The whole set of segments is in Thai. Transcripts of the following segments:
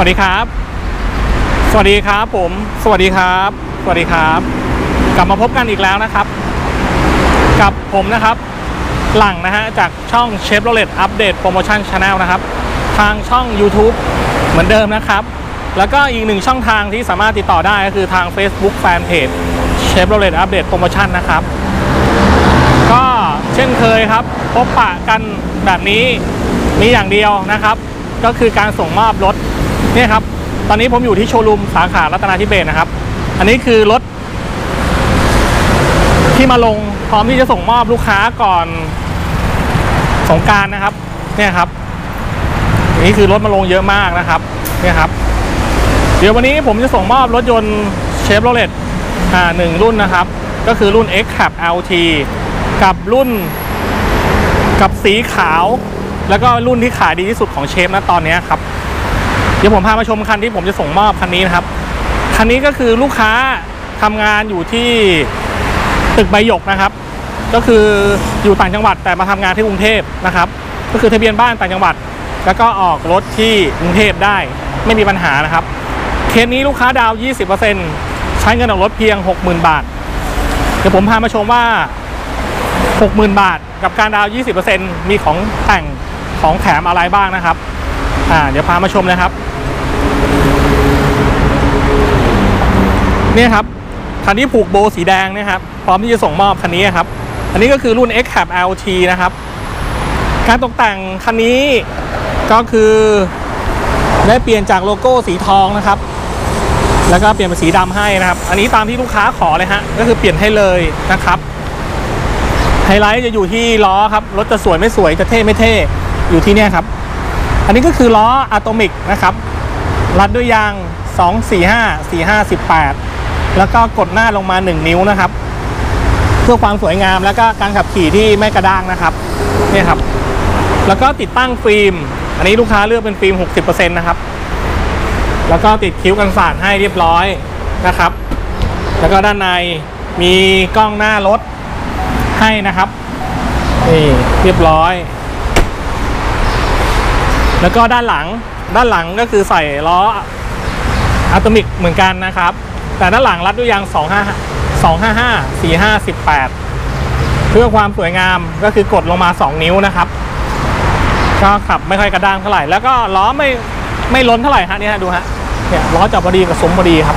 สวัสดีครับ สวัสดีครับผม สวัสดีครับ สวัสดีครับ กลับมาพบกันอีกแล้วนะครับ กับผมนะครับ หลังนะฮะจากช่อง Chevrolet Update Promotion Channel นะครับ ทางช่อง YouTube เหมือนเดิมนะครับ แล้วก็อีกหนึ่งช่องทางที่สามารถติดต่อได้ก็คือทาง Facebook Fanpage Chevrolet Update Promotion นะครับ ก็เช่นเคยครับ พบปะกันแบบนี้มีอย่างเดียวนะครับ ก็คือการส่งมอบรถ เนี่ยครับ ตอนนี้ผมอยู่ที่โชว์รูมสาขารัตนาธิเบศนะครับ อันนี้คือรถ ที่มาลงพร้อมที่จะส่งมอบลูกค้าก่อนสงการนะครับ เนี่ยครับ นี่คือรถมาลงเยอะมากนะครับ เนี่ยครับ เดี๋ยววันนี้ผมจะส่งมอบรถยนต์เชฟโรเลตอ่าหนึ่งรุ่นนะครับ ก็คือรุ่น X Cap LT กับรุ่น กับสีขาว แล้วก็รุ่นที่ขายดีที่สุดของเชฟนะตอนนี้ครับ เดี๋ยวผมพามาชมคันที่ผมจะส่งมอบคันนี้นะครับ คันนี้ก็คือลูกค้าทำงานอยู่ที่ตึกใบหยกนะครับ ก็คืออยู่ต่างจังหวัดแต่มาทำงานที่กรุงเทพนะครับ ก็คือทะเบียนบ้านต่างจังหวัด แล้วก็ออกรถที่กรุงเทพได้ไม่มีปัญหานะครับ เคสนี้ลูกค้าดาวน์20%ใช้เงินออกรถเพียง 60,000 บาท เดี๋ยวผมพามาชมว่า 60,000 บาท กับการดาวน์20%มีของแต่งของแถมอะไรบ้างนะครับ อ่าเดี๋ยวพามาชมนะครับ เนี่ยครับคันที่ผูกโบสีแดงนะครับ พร้อมที่จะส่งมอบคันนี้ครับ อันนี้ก็คือรุ่น X Cap LT นะครับ การตกแต่งคันนี้ก็คือได้เปลี่ยนจากโลโก้สีทองนะครับ แล้วก็เปลี่ยนเป็นสีดำให้นะครับ อันนี้ตามที่ลูกค้าขอเลยฮะ ก็คือเปลี่ยนให้เลยนะครับ ไฮไลท์จะอยู่ที่ล้อครับ รถจะสวยไม่สวยจะเท่ไม่เท่ อยู่ที่เนี่ยครับ อันนี้ก็คือล้ออะตอมิกนะครับ รัดด้วยยาง 245 45 18 แล้วก็กดหน้าลงมา 1 นิ้วนะครับ เพื่อความสวยงามแล้วก็การขับขี่ที่ไม่กระด้างนะครับนี่ครับ แล้วก็ติดตั้งฟิล์ม อันนี้ลูกค้าเลือกเป็นฟิล์ม 60%นะครับ แล้วก็ติดคิ้วกันสาดให้เรียบร้อยนะครับ แล้วก็ด้านในมีกล้องหน้ารถให้นะครับนี่เรียบร้อย แล้วก็ด้านหลังด้านหลังก็คือใส่ล้ออะตอมิกเหมือนกันนะครับ แต่ด้านหลังรัดด้วยยาง 25 255 45 18 เพื่อความสวยงามก็คือกดลงมา 2 นิ้วนะครับ ก็ขับไม่ค่อยกระด้างเท่าไหร่ แล้วก็ล้อไม่ไม่ล้นเท่าไหร่ฮะนี่ฮะดูฮะเนี่ยล้อจับพอดีกับซุ้มพอดีครับ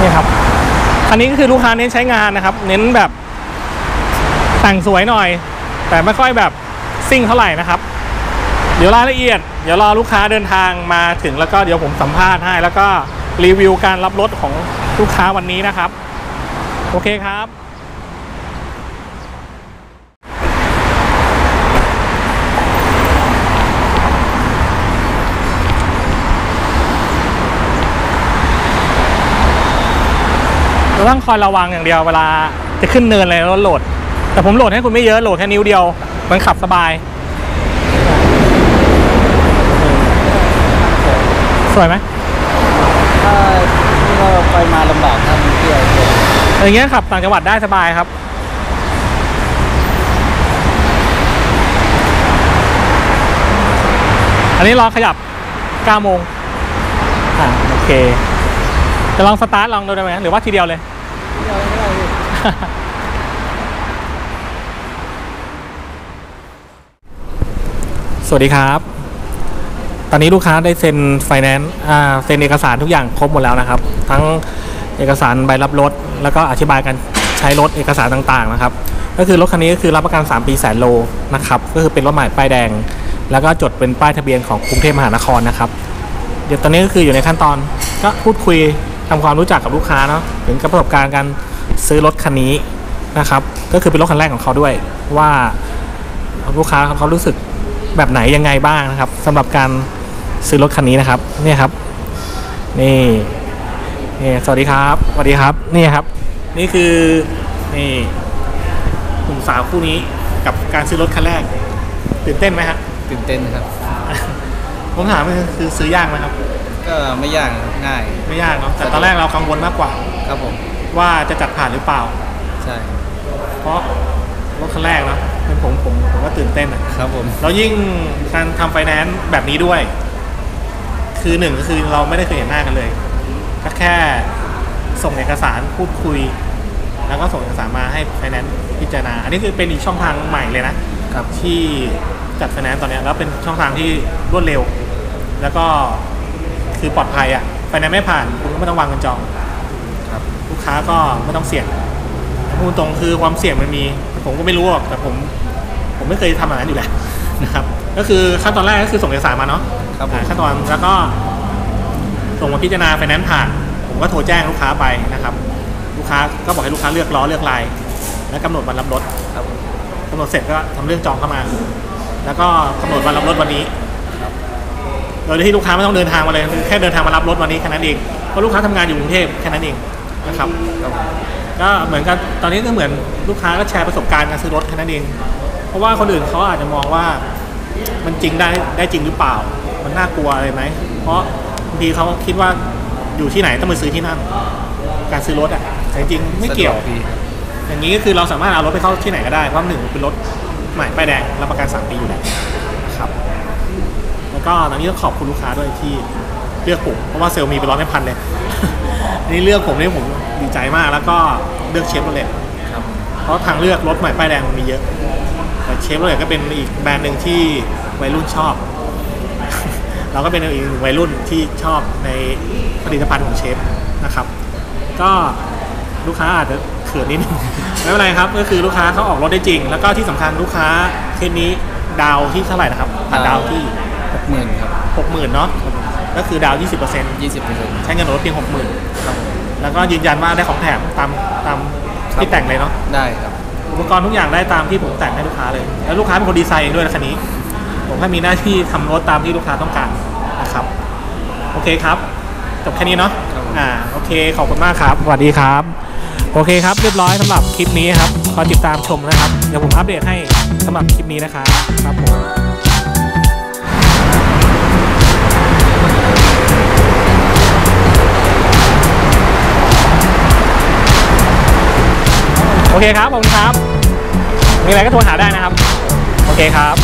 นี่ครับคันนี้ก็คือลูกค้าเน้นใช้งานนะครับ เน้นแบบแต่งสวยหน่อย แต่ไม่ค่อยแบบซิ่งเท่าไหร่นะครับ เดี๋ยวรายละเอียด เดี๋ยวรอลูกค้าเดินทางมาถึงแล้วก็เดี๋ยวผมสัมภาษณ์ให้ แล้วก็รีวิวการรับรถของลูกค้าวันนี้นะครับ โอเคครับ เราต้องคอยระวังอย่างเดียวเวลาจะขึ้นเนินอะไรแล้วโหลด แต่ผมโหลดให้คุณไม่เยอะโหลดแค่นิ้วเดียว มันขับสบาย สวยไหมถ้าที่เราไปมาลำบากถ้ามันเที่ยวเยอะอย่างเงี้ยขับต่างจังหวัดได้สบายครับอันนี้รอขยับ9โมงอ่าโอเค จะลองสตาร์ทลองดูได้ไหมหรือว่าทีเดียวเลยเที่ยวไม่ได้พี่สวัสดีครับ ตอนนี้ลูกค้าได้เซ็นไฟแนนซ์เซ็นเอกสารทุกอย่างครบหมดแล้วนะครับ ทั้งเอกสารใบรับรถ แล้วก็อธิบายการใช้รถเอกสารต่างๆนะครับ ก็คือรถคันนี้ก็คือรับประกัน 3 ปีแสนโลนะครับ ก็คือเป็นรถใหม่ป้ายแดง แล้วก็จดเป็นป้ายทะเบียนของกรุงเทพมหานครนะครับ เดี๋ยวตอนนี้ก็คืออยู่ในขั้นตอนก็พูดคุยทำความรู้จักกับลูกค้าเนาะถึงกับประสบการณ์การซื้อรถคันนี้นะครับ ก็คือเป็นรถคันแรกของเขาด้วยว่าลูกค้าเขารู้สึกแบบไหนยังไงบ้างนะครับสำหรับการ ซื้อรถคันนี้นะครับเนี่ยครับ นี่นี่สวัสดีครับสวัสดีครับนี่ครับ นี่คือนี่หนุ่มสาวคู่นี้กับการซื้อรถคันแรก ตื่นเต้นไหมฮะตื่นเต้นครับ ผมถามว่าคือซื้อยากไหมครับ ก็ไม่ยากครับง่าย ไม่ยากเนาะแต่ตอนแรกเรากังวลมากกว่า ครับผมว่าจะจัดผ่านหรือเปล่า ใช่ เพราะรถคันแรกเนาะเป็นผมผมผมก็ตื่นเต้นอะครับผมแล้วยิ่งการทำไฟแนนซ์แบบนี้ด้วย คือหนึ่งก็คือเราไม่ได้เคยเห็นหน้ากันเลย ก็แค่ส่งเอกสารพูดคุย แล้วก็ส่งเอกสารมาให้ไฟแนนซ์พิจารณา อันนี้คือเป็นอีกช่องทางใหม่เลยนะครับที่จัดไฟแนนซ์ตอนเนี้ยแล้วเป็นช่องทางที่รวดเร็ว แล้วก็คือปลอดภัยอะไฟแนนซ์ไม่ผ่านคุณก็ไม่ต้องวางเงินจองครับลูกค้าก็ไม่ต้องเสี่ยงพูดตรงคือความเสี่ยงมันมี ผมก็ไม่รู้หรอกแต่ผม ผมไม่เคยทำแบบนั้นอยู่แล้วนะครับ ก็คือขั้นตอนแรกก็คือส่งเอกสารมาเนาะ ครับผมอ่าขั้นตอนแล้วก็ส่งมาพิจารณาไฟแนนซ์ผ่าน ผมก็โทรแจ้งลูกค้าไปนะครับ ลูกค้าก็บอกให้ลูกค้าเลือกล้อเลือกลาย และกำหนดวันรับรถครับกำหนดเสร็จก็ทำเรื่องจองเข้ามา แล้วก็กำหนดวันรับรถวันนี้โดยที่ลูกค้าไม่ต้องเดินทางมาเลยคือแค่เดินทางมารับรถวันนี้แค่นั้นเองเพราะลูกค้าทำงานอยู่กรุงเทพแค่นั้นเองนะครับครับผมก็เหมือนกับตอนนี้ก็เหมือนลูกค้าก็แชร์ประสบการณ์การซื้อรถแค่นั้นเอง เพราะว่าคนอื่นเขาอาจจะมองว่ามันจริงได้ได้จริงหรือเปล่า มันน่ากลัวอะไรไหม เพราะบางทีเขาคิดว่าอยู่ที่ไหนต้องไปซื้อที่นั่น การซื้อรถอะแต่จริงๆไม่เกี่ยวสะดดีครับอย่างนี้ก็คือเราสามารถเอารถไปเข้าที่ไหนก็ได้ เพราะหนึ่งเป็นรถใหม่ป้ายแดงรับประกัน3ปีอยู่แล้วครับ แล้วก็ตอนนี้ต้องขอบคุณลูกค้าด้วยที่เลือกผม เพราะว่าเซลล์มีเป็นร้อยไม่พันเลยอันนี้เลือกผมนี่ผมดีใจมากแล้วก็เลือกเชฟโรเลตครับเพราะทางเลือกรถใหม่ป้ายแดงมันมีเยอะแต่เชฟโรเลตก็เป็นอีกแบรนด์หนึ่งที่วัยรุ่นชอบ เราก็เป็นอีกหนึ่งวัยรุ่นที่ชอบในผลิตภัณฑ์ของเชฟนะครับ ก็ลูกค้าอาจจะเขินนิดนึงไม่เป็นไรครับ ก็คือลูกค้าเขาออกรถได้จริง แล้วก็ที่สำคัญลูกค้าเคสนี้ดาวที่เท่าไหร่นะครับผ่านดาวที่หกหมื่นครับ60,000เนาะก็คือดาว 20%ยี่สิบเปอร์เซ็นต์ใช้เงินรถเพียง60,000ครับผมแล้วก็ยืนยันว่าได้ของแถมตามตามที่แต่งเลยเนาะได้ครับอุปกรณ์ทุกอย่างได้ตามที่ผมแต่งให้ลูกค้าเลย แล้วลูกค้าเป็นคนดีไซน์เองด้วยนะคันนี้ ผมแค่มีหน้าที่ทำรถตามที่ลูกค้าต้องการนะครับ โอเคครับจบแค่นี้เนาะครับผมอ่าโอเคขอบคุณมากครับ สวัสดีครับ โอเคครับเรียบร้อยสำหรับคลิปนี้ครับคอยติดตามชมนะครับ เดี๋ยวผมอัปเดตให้สำหรับคลิปนี้นะครับครับผมโอเคครับผมครับ มีอะไรก็โทรหาได้นะครับ โอเคครับ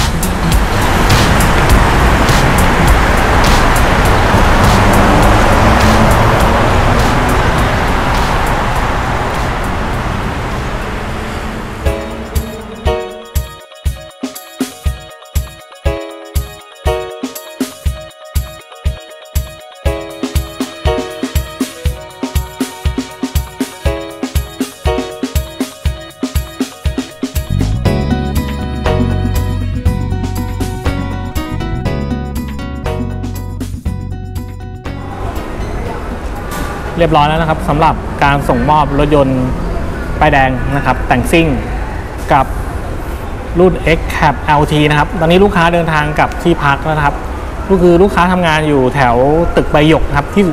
เรียบร้อยแล้วนะครับสำหรับการส่งมอบรถยนต์ป้ายแดงนะครับ แต่งซิ่งกับรุ่น X Cab LT นะครับ ตอนนี้ลูกค้าเดินทางกับที่พักแล้วนะครับก็คือลูกค้าทำงานอยู่แถวตึกใบหยกครับที่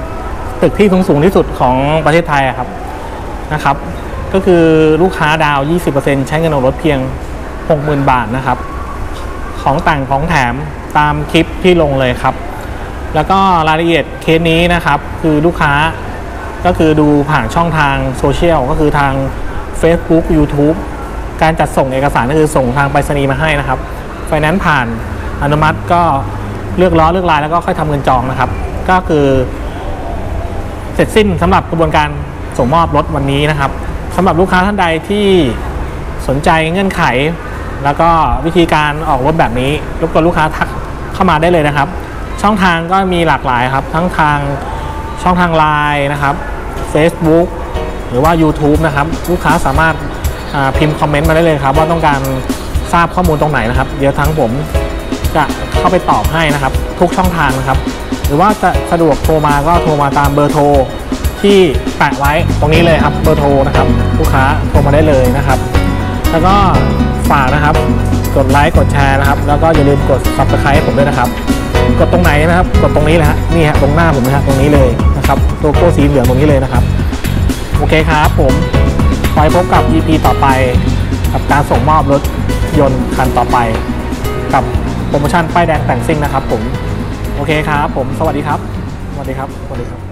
ตึกที่สูงสูงที่สุดของประเทศไทยครับนะครับ ก็คือลูกค้าดาวน์20%ใช้เงินออกรถเพียง 60,000 บาทนะครับ ของแต่งของแถมตามคลิปที่ลงเลยครับ แล้วก็รายละเอียดเคสนี้นะครับ คือลูกค้า ก็คือดูผ่านช่องทางโซเชียลก็คือทาง Facebook YouTube การจัดส่งเอกสารก็คือส่งทางไปรษณีย์มาให้นะครับไฟแนนซ์ผ่านอนุมัติก็เลือกล้อเลือกลายแล้วก็ค่อยทำเงินจองนะครับ ก็คือ เสร็จสิ้นสำหรับกระบวนการส่งมอบรถวันนี้นะครับสำหรับลูกค้าท่านใดที่สนใจเงื่อนไข แล้วก็วิธีการออกรถแบบนี้รบกวนลูกค้าทักเข้ามาได้เลยนะครับ ช่องทางก็มีหลากหลายครับ ทั้งทางช่องทาง Line นะครับ Facebook หรือว่า YouTube นะครับ ลูกค้าสามารถาพิมพ์คอมเมนต์มาได้เลยครับ ว่าต้องการทราบข้อมูลตรงไหนนะครับ เดี๋ยวทั้งผมจะเข้าไปตอบให้นะครับ ทุกช่องทางนะครับ หรือว่าจะสะดวกโทรมาก็โทรมาตามเบอร์โทรที่แปะไว้ตรงนี้เลยครับเบอร์โทรนะครับ ลูกค้าโทรมาได้เลยนะครับ แล้วก็ฝากนะครับกดไลค์กดแชร์นะครับ แล้วก็อย่าลืมกด subscribe ให้ผมด้วยนะครับ กดตรงไหนนะครับ กดตรงนี้เลยฮะนี่ฮะตรงหน้าผมนะฮะตรงนี้เลย นะครับโลโก้สีเหลืองตรงนี้เลยนะครับ โอเคครับผมไว้พบกับ EP ต่อไป กับการส่งมอบรถยนต์คันต่อไป กับโปรโมชั่นป้ายแดงแต่งซิ่งนะครับผม โอเคครับผม สวัสดีครับ สวัสดีครับ สวัสดีครับ